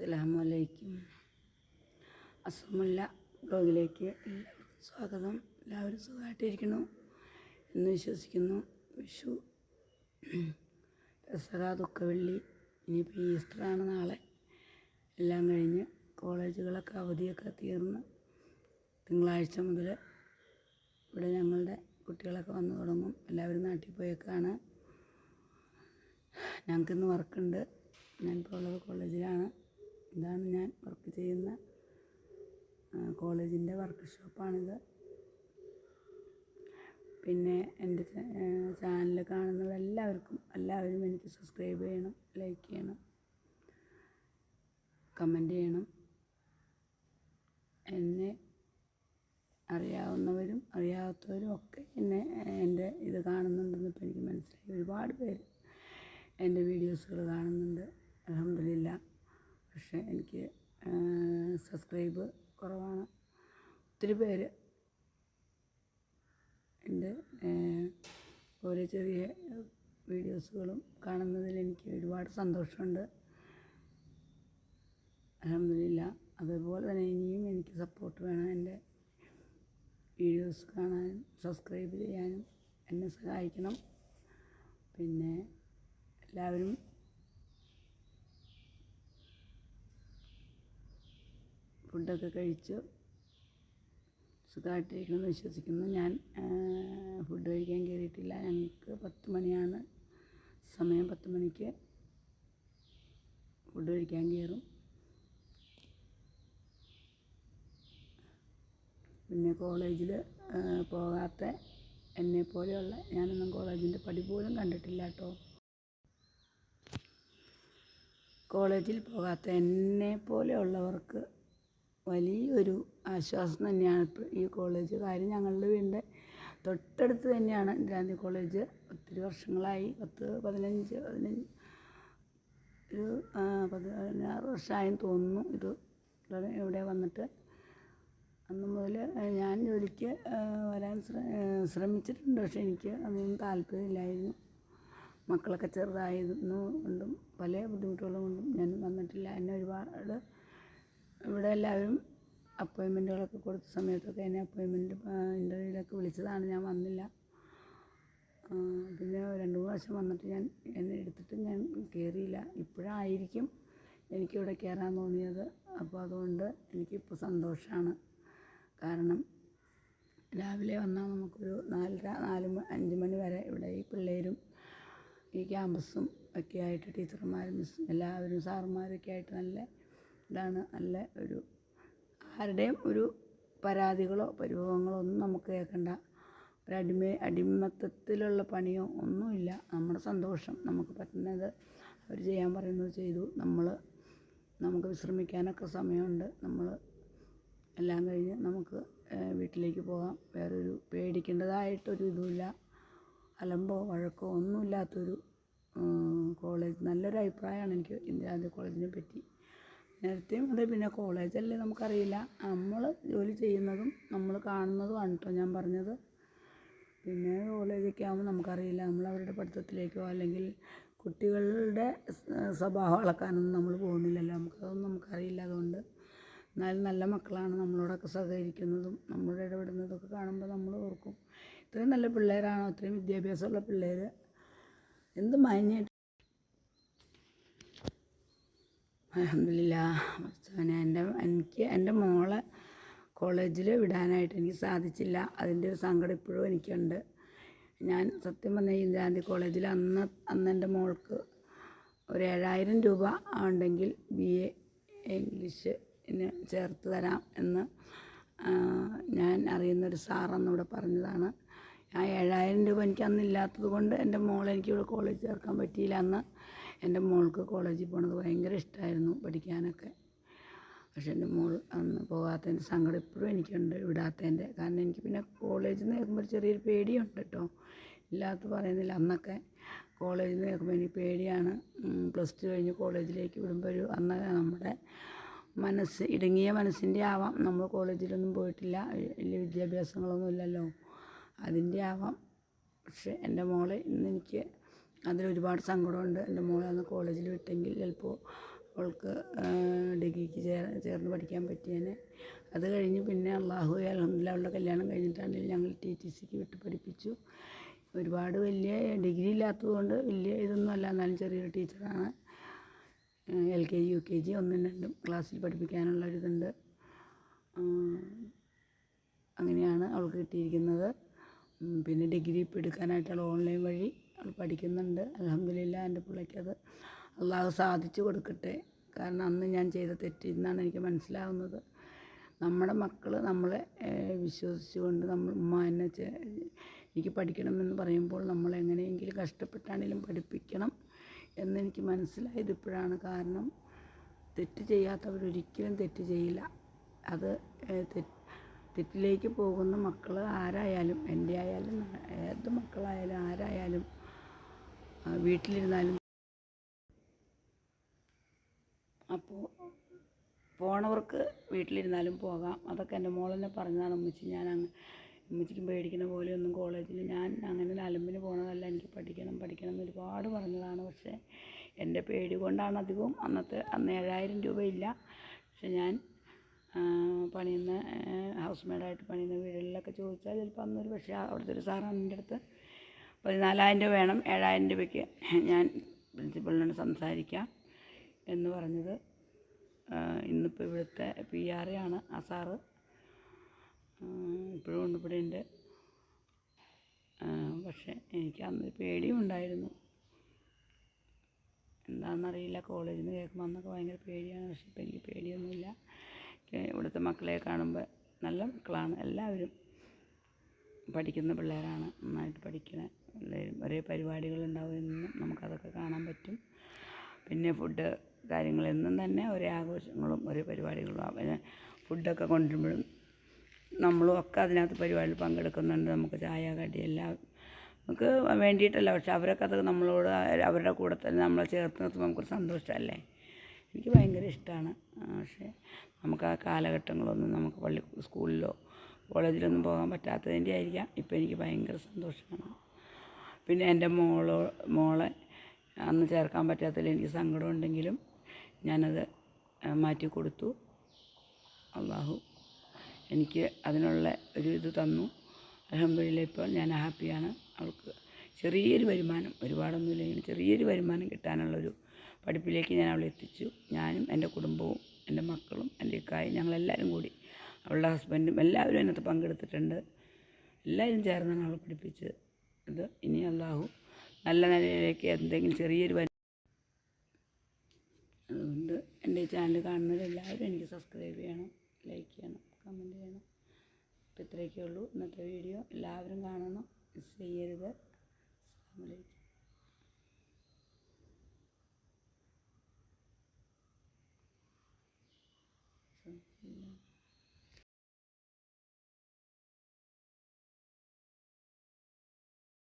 അസ്സലാമലൈക്കും അസമുല്ല ബ്ലോഗിലേക്ക് എല്ലാവർക്കും സ്വാഗതം. എല്ലാവരും സുഖമായിട്ടിരിക്കുന്നു എന്ന് വിശ്വസിക്കുന്നു. വിഷു ദസറ ദുഃഖവെള്ളി ഇനിയിപ്പോൾ ഈസ്റ്ററാണ് നാളെ. എല്ലാം കഴിഞ്ഞ് കോളേജുകളൊക്കെ അവധിയൊക്കെ തീർന്ന് തിങ്കളാഴ്ച മുതൽ ഇവിടെ ഞങ്ങളുടെ കുട്ടികളൊക്കെ വന്നു തുടങ്ങും. എല്ലാവരും നാട്ടിൽ പോയേക്കാണ്. ഞങ്ങൾക്കിന്ന് വർക്കുണ്ട് ഞാനിപ്പോൾ ഉള്ളത് കോളേജിലാണ്. ഇതാണ് ഞാൻ വർക്ക് ചെയ്യുന്ന കോളേജിന്റെ വർക്ക് ഷോപ്പാണിത് പിന്നെ എന്റെ ചാനൽ കാണുന്ന എല്ലാവർക്കും എല്ലാവരും എനിക്ക് സബ്സ്ക്രൈബ് ചെയ്യണം ലൈക്ക് ചെയ്യണം കമന്റ് ചെയ്യണം. എന്നെ അറിയാവുന്നവരും അറിയാത്തവരും ഒക്കെ എന്നെ എന്റെ ഇത് കാണുന്നുണ്ടെന്ന് ഇപ്പോൾ എനിക്ക് മനസ്സിലായി. ഒരുപാട് പേര് എന്റെ വീഡിയോസുകൾ കാണുന്നുണ്ട്. അലഹമില്ല പക്ഷേ എനിക്ക് സബ്സ്ക്രൈബ് കുറവാണ്. ഒത്തിരി പേര് എന്റെ ഓരോ ചെറിയ വീഡിയോസുകളും കാണുന്നതിൽ എനിക്ക് ഒരുപാട് സന്തോഷമുണ്ട്. അലഹമില്ല അതേപോലെ തന്നെ ഇനിയും എനിക്ക് സപ്പോർട്ട് വേണം എന്റെ വീഡിയോസ് കാണാനും സബ്സ്ക്രൈബ് ചെയ്യാനും. എന്നെ സഹായിക്കണം. പിന്നെ എല്ലാവരും ഫുഡൊക്കെ കഴിച്ച് സുഖമായിട്ടിരിക്കണമെന്ന് വിശ്വസിക്കുന്നു. ഞാൻ ഫുഡ് കഴിക്കാൻ കയറിയിട്ടില്ല. ഞങ്ങൾക്ക് പത്ത് മണിയാണ് സമയം. പത്ത് മണിക്ക് ഫുഡ് കഴിക്കാൻ കയറും. പിന്നെ കോളേജിൽ പോകാത്ത എന്നെ പോലെയുള്ള ഞാനൊന്നും കോളേജിന്റെ പടി പോലും കണ്ടിട്ടില്ല കേട്ടോ. കോളേജിൽ പോകാത്ത എന്നെ പോലെയുള്ളവർക്ക് വലിയൊരു ആശ്വാസം തന്നെയാണ് ഈ കോളേജ്. കാര്യം ഞങ്ങളുടെ വീടിന്റെ തൊട്ടടുത്ത് തന്നെയാണ് ഗാന്ധി കോളേജ്. ഒത്തിരി വർഷങ്ങളായി. പത്ത് പതിനഞ്ച് പതിനഞ്ച് ഒരു പതിനാറ് വർഷമായെന്ന് തോന്നുന്നു ഇത് ഇവിടെ വന്നിട്ട്. അന്ന് മുതൽ ഞാൻ ജോലിക്ക് വരാൻ ശ്രമിച്ചിട്ടുണ്ട്. പക്ഷേ എനിക്ക് അതൊന്നും താല്പര്യമില്ലായിരുന്നു. മക്കളൊക്കെ ചെറുതായിരുന്നു. കൊണ്ടും പല ബുദ്ധിമുട്ടുകളും കൊണ്ടും ഞാൻ വന്നിട്ടില്ല. എന്നെ ഒരുപാട് ഇവിടെ എല്ലാവരും അപ്പോയിൻമെന്റുകളൊക്കെ കൊടുത്ത സമയത്തൊക്കെ എന്നെ അപ്പോയിൻമെന്റ് ഇന്റർവ്യൂവിലൊക്കെ വിളിച്ചതാണ്. ഞാൻ വന്നില്ല. പിന്നെ രണ്ട് മൂന്ന് പ്രാവശ്യം വന്നിട്ട് ഞാൻ എന്നെ എടുത്തിട്ട് ഞാൻ കയറിയില്ല. ഇപ്പോഴായിരിക്കും എനിക്കിവിടെ കയറാൻ തോന്നിയത്. അപ്പോൾ അതുകൊണ്ട് എനിക്കിപ്പോൾ സന്തോഷമാണ്. കാരണം രാവിലെ വന്നാൽ നമുക്കൊരു നാലര നാല് അഞ്ച് മണി വരെ ഇവിടെ ഈ പിള്ളേരും ഈ ക്യാമ്പസും ഒക്കെ ആയിട്ട് ടീച്ചർമാരും മിസ് എല്ലാവരും സാറുമാരൊക്കെ ആയിട്ട് നല്ല ഇതാണ് നല്ല ഒരു ആരുടെയും ഒരു പരാതികളോ പരിഭവങ്ങളോ ഒന്നും നമുക്ക് കേൾക്കണ്ട. ഒരു അടിമ അടിമത്തത്തിലുള്ള പണിയോ ഒന്നുമില്ല. നമ്മുടെ സന്തോഷം നമുക്ക് പറ്റുന്നത് അവർ ചെയ്യാൻ പറയുന്നത് ചെയ്തു. നമ്മൾ നമുക്ക് വിശ്രമിക്കാനൊക്കെ സമയമുണ്ട്. നമ്മൾ എല്ലാം കഴിഞ്ഞ് നമുക്ക് വീട്ടിലേക്ക് പോകാം. വേറൊരു പേടിക്കേണ്ടതായിട്ടൊരു ഇതുമില്ല. അലമ്പോ വഴക്കോ ഒന്നുമില്ലാത്തൊരു കോളേജ്. നല്ലൊരു അഭിപ്രായമാണ് എനിക്ക് ഇന്ദിരാഗാന്ധി കോളേജിനെ പറ്റി. നേരത്തെയും അതെ പിന്നെ കോളേജല്ലേ നമുക്കറിയില്ല. നമ്മൾ ജോലി ചെയ്യുന്നതും നമ്മൾ കാണുന്നതുമാണ് കേട്ടോ ഞാൻ പറഞ്ഞത്. പിന്നെ കോളേജൊക്കെ ആകുമ്പോൾ നമുക്കറിയില്ല. നമ്മൾ അവരുടെ പഠിത്തത്തിലേക്കോ അല്ലെങ്കിൽ കുട്ടികളുടെ സ്വഭാവം അളക്കാനൊന്നും നമ്മൾ പോകുന്നില്ലല്ലോ. നമുക്കതൊന്നും നമുക്കറിയില്ല അതുകൊണ്ട്. എന്നാലും നല്ല മക്കളാണ് നമ്മളോടൊക്കെ സഹകരിക്കുന്നതും നമ്മളോട് ഇടപെടുന്നതൊക്കെ കാണുമ്പോൾ നമ്മൾ ഓർക്കും. ഇത്രയും നല്ല പിള്ളേരാണോ? ഇത്രയും വിദ്യാഭ്യാസമുള്ള പിള്ളേർ എന്ത് മാന്യമായിട്ട് അലഹമില്ല എന്റെ എനിക്ക് എന്റെ മോളെ കോളേജിൽ വിടാനായിട്ട് എനിക്ക് സാധിച്ചില്ല. അതിന്റെ ഒരു സങ്കടം ഇപ്പോഴും എനിക്കുണ്ട്. ഞാൻ സത്യം പറഞ്ഞ ഇന്ദിരാഗാന്ധി കോളേജിൽ അന്ന് അന്ന് എന്റെ മോൾക്ക് ഒരു ഏഴായിരം രൂപ ഉണ്ടെങ്കിൽ ബി എ ഇംഗ്ലീഷിന് ചേർത്ത് തരാം എന്ന് ഞാൻ അറിയുന്നൊരു സാറന്നിവിടെ പറഞ്ഞതാണ്. ആ ഏഴായിരം രൂപ എനിക്ക് അന്ന് ഇല്ലാത്തത് കൊണ്ട് എന്റെ മോളെ എനിക്ക് ഇവിടെ കോളേജ് ചേർക്കാൻ പറ്റിയില്ല അന്ന്. എന്റെ മോൾക്ക് കോളേജിൽ പോണത് ഭയങ്കര ഇഷ്ടമായിരുന്നു പഠിക്കാനൊക്കെ. പക്ഷെ എന്റെ മോൾ അന്ന് പോകാത്തതിന്റെ സങ്കടം ഇപ്പോഴും എനിക്കുണ്ട് വിടാത്തതിന്റെ. കാരണം എനിക്ക് പിന്നെ കോളേജിൽ നിന്ന് കേൾക്കുമ്പോൾ ചെറിയൊരു പേടിയുണ്ട് കേട്ടോ. ഇല്ലാത്ത പറയുന്നില്ല. അന്നൊക്കെ കോളേജിൽ നിന്ന് കേൾക്കുമ്പോൾ എനിക്ക് പേടിയാണ്. പ്ലസ് ടു കഴിഞ്ഞ് കോളേജിലേക്ക് വിടുമ്പോൾ ഒരു അന്ന് നമ്മുടെ മനസ്സ് ഇടുങ്ങിയ മനസ്സിന്റെ ആവാം. നമ്മൾ കോളേജിലൊന്നും പോയിട്ടില്ല. വലിയ വിദ്യാഭ്യാസങ്ങളൊന്നും ഇല്ലല്ലോ. അതിന്റെ ആവാം. പക്ഷേ എന്റെ മോളെ ഇന്ന് എനിക്ക് അതിലൊരുപാട് സങ്കടമുണ്ട്. എന്റെ മോളെ അന്ന് കോളേജിൽ വിട്ടെങ്കിൽ ചിലപ്പോൾ അവൾക്ക് ഡിഗ്രിക്ക് ചേർ ചേർന്ന് പഠിക്കാൻ പറ്റിയേനെ. അത് കഴിഞ്ഞ് പിന്നെ അള്ളാഹു അലഹമില്ല അവളുടെ കല്യാണം കഴിഞ്ഞിട്ടാണ് ഞങ്ങൾ ടി ടി സിക്ക് വിട്ട് പഠിപ്പിച്ചു. ഒരുപാട് വലിയ ഡിഗ്രി ഇല്ലാത്തതുകൊണ്ട് വലിയ ഇതൊന്നും അല്ല. എന്നാലും ചെറിയൊരു ടീച്ചറാണ്. L K G U K G ഒന്നും രണ്ടും ക്ലാസ്സിൽ പഠിപ്പിക്കാനുള്ളൊരിതുണ്ട് അങ്ങനെയാണ് അവൾക്ക് കിട്ടിയിരിക്കുന്നത്. പിന്നെ ഡിഗ്രി ഇപ്പോൾ എടുക്കാനായിട്ട് ഓൺലൈൻ വഴി അവൾ പഠിക്കുന്നുണ്ട്. അലഹമില്ല എന്റെ പിള്ളേക്കത് അള്ളാഹു സാധിച്ചു കൊടുക്കട്ടെ. കാരണം അന്ന് ഞാൻ ചെയ്ത തെറ്റ് ഇന്നാണ് എനിക്ക് മനസ്സിലാവുന്നത്. നമ്മുടെ മക്കൾ നമ്മളെ വിശ്വസിച്ചുകൊണ്ട് നമ്മൾ ഉമ്മ എന്നെ എനിക്ക് പഠിക്കണമെന്ന് പറയുമ്പോൾ നമ്മൾ എങ്ങനെയെങ്കിലും കഷ്ടപ്പെട്ടാണെങ്കിലും പഠിപ്പിക്കണം എന്നെനിക്ക് മനസ്സിലായത് ഇപ്പോഴാണ്. കാരണം തെറ്റ് ചെയ്യാത്തവരൊരിക്കലും തെറ്റ് ചെയ്യില്ല. അത് തെറ്റ് തെറ്റിലേക്ക് പോകുന്ന മക്കൾ ആരായാലും എന്റെ ആയാലും ഏത് മക്കളായാലും ആരായാലും വീട്ടിലിരുന്നാലും. അപ്പോൾ പോണവർക്ക് വീട്ടിലിരുന്നാലും പോകാം. അതൊക്കെ എന്റെ മോളെന്നെ പറഞ്ഞതാണ് ഉമ്മച്ചി. ഞാൻ അങ്ങ് ഉമ്മച്ചിക്ക് പേടിക്കുന്ന പോലെ ഒന്നും കോളേജിൽ ഞാൻ അങ്ങനെ അലമ്പിന് പോണതല്ല. എനിക്ക് പഠിക്കണം പഠിക്കണം എന്ന് ഒരുപാട് പറഞ്ഞതാണ്. പക്ഷേ എന്റെ പേടി കൊണ്ടാണ് അധികവും അന്നത്തെ അന്ന് ഏഴായിരം രൂപയില്ല. പക്ഷെ ഞാൻ പണിയുന്ന ഹൗസ് മെയ്ഡായിട്ട് പണിയുന്ന വീടുകളിലൊക്കെ ചോദിച്ചാൽ ചിലപ്പോൾ അന്നൊരു പക്ഷേ അവിടുത്തെ ഒരു സാറാണ് എന്റെ അടുത്ത് പതിനാലായിരം രൂപ വേണം ഏഴായിരം രൂപയ്ക്ക് ഞാൻ പ്രിൻസിപ്പളിനോട് സംസാരിക്കാം എന്ന് പറഞ്ഞത്. ഇന്നിപ്പോൾ ഇവിടുത്തെ പി ആർ ആണ് ആ സാറ്. ഇപ്പോഴും ഉണ്ട് ഇവിടെ ഉണ്ട്. പക്ഷേ എനിക്ക് അന്ന് പേടിയും ഉണ്ടായിരുന്നു. എന്താണെന്നറിയില്ല കോളേജിൽ നിന്ന് കേൾക്കുമ്പോൾ അന്നൊക്കെ ഭയങ്കര പേടിയാണ് പക്ഷേ ഇപ്പം എനിക്ക് പേടിയൊന്നുമില്ല. ഇവിടുത്തെ മക്കളെ കാണുമ്പോൾ നല്ല മക്കളാണ്. എല്ലാവരും പഠിക്കുന്ന പിള്ളേരാണ് നന്നായിട്ട് പഠിക്കുന്ന എല്ലാവരും ഒരേ പരിപാടികളുണ്ടാവും എന്നും നമുക്കതൊക്കെ കാണാൻ പറ്റും. പിന്നെ ഫുഡ് കാര്യങ്ങളെന്നും തന്നെ ഒരേ ആഘോഷങ്ങളും ഒരേ പരിപാടികളും അവന് ഫുഡൊക്കെ കൊണ്ടുവരുമ്പോഴും നമ്മളും ഒക്കെ അതിനകത്ത് പരിപാടിയിൽ പങ്കെടുക്കുന്നുണ്ട്. നമുക്ക് ചായ കടി എല്ലാം നമുക്ക് വേണ്ടിയിട്ടല്ല. പക്ഷെ അവരൊക്കെ അത് നമ്മളോട് അവരുടെ കൂടെ തന്നെ നമ്മളെ ചേർത്ത് നിർത്തുമ്പോൾ നമുക്കൊരു സന്തോഷമല്ലേ? എനിക്ക് ഭയങ്കര ഇഷ്ടമാണ് പക്ഷേ നമുക്ക് ആ കാലഘട്ടങ്ങളൊന്നും നമുക്ക് പള്ളി സ്കൂളിലോ കോളേജിലൊന്നും പോകാൻ പറ്റാത്തതിന്റെ ആയിരിക്കാം. ഇപ്പം എനിക്ക് ഭയങ്കര സന്തോഷമാണ്. പിന്നെ എന്റെ മോളോ മോളെ അന്ന് ചേർക്കാൻ പറ്റാത്തതിൽ എനിക്ക് സങ്കടമുണ്ടെങ്കിലും ഞാനത് മാറ്റി കൊടുത്തു. അള്ളാഹു എനിക്ക് അതിനുള്ള ഒരു ഇത് തന്നു. അലഹമില്ല ഇപ്പോൾ ഞാൻ ഹാപ്പിയാണ്. അവൾക്ക് ചെറിയൊരു വരുമാനം ഒരുപാടൊന്നുമില്ലെങ്കിലും ചെറിയൊരു വരുമാനം കിട്ടാനുള്ളൊരു പഠിപ്പിലേക്ക് ഞാൻ അവളെ എത്തിച്ചു. ഞാനും എന്റെ കുടുംബവും എന്റെ മക്കളും എന്റെ ഇക്കായും ഞങ്ങളെല്ലാവരും കൂടി അവളുടെ ഹസ്ബൻഡും എല്ലാവരും അതിനകത്ത് പങ്കെടുത്തിട്ടുണ്ട്. എല്ലാവരും ചേർന്നാണ് അവളെ പഠിപ്പിച്ചത് ഇത് ഇനി അള്ളാഹു നല്ല നിലയിലേക്ക് എന്തെങ്കിലും ചെറിയൊരു വരും അതുകൊണ്ട് എന്റെ ചാനൽ കാണുന്നവരെല്ലാവരും എനിക്ക് സബ്സ്ക്രൈബ് ചെയ്യണം ലൈക്ക് ചെയ്യണം കമന്റ് ചെയ്യണം. അപ്പോൾ ഇത്രയൊക്കെ ഉള്ളൂ. ഇന്നത്തെ വീഡിയോ എല്ലാവരും കാണണം. മിസ് ചെയ്യരുത്. അസ്സാം അലൈക്കും.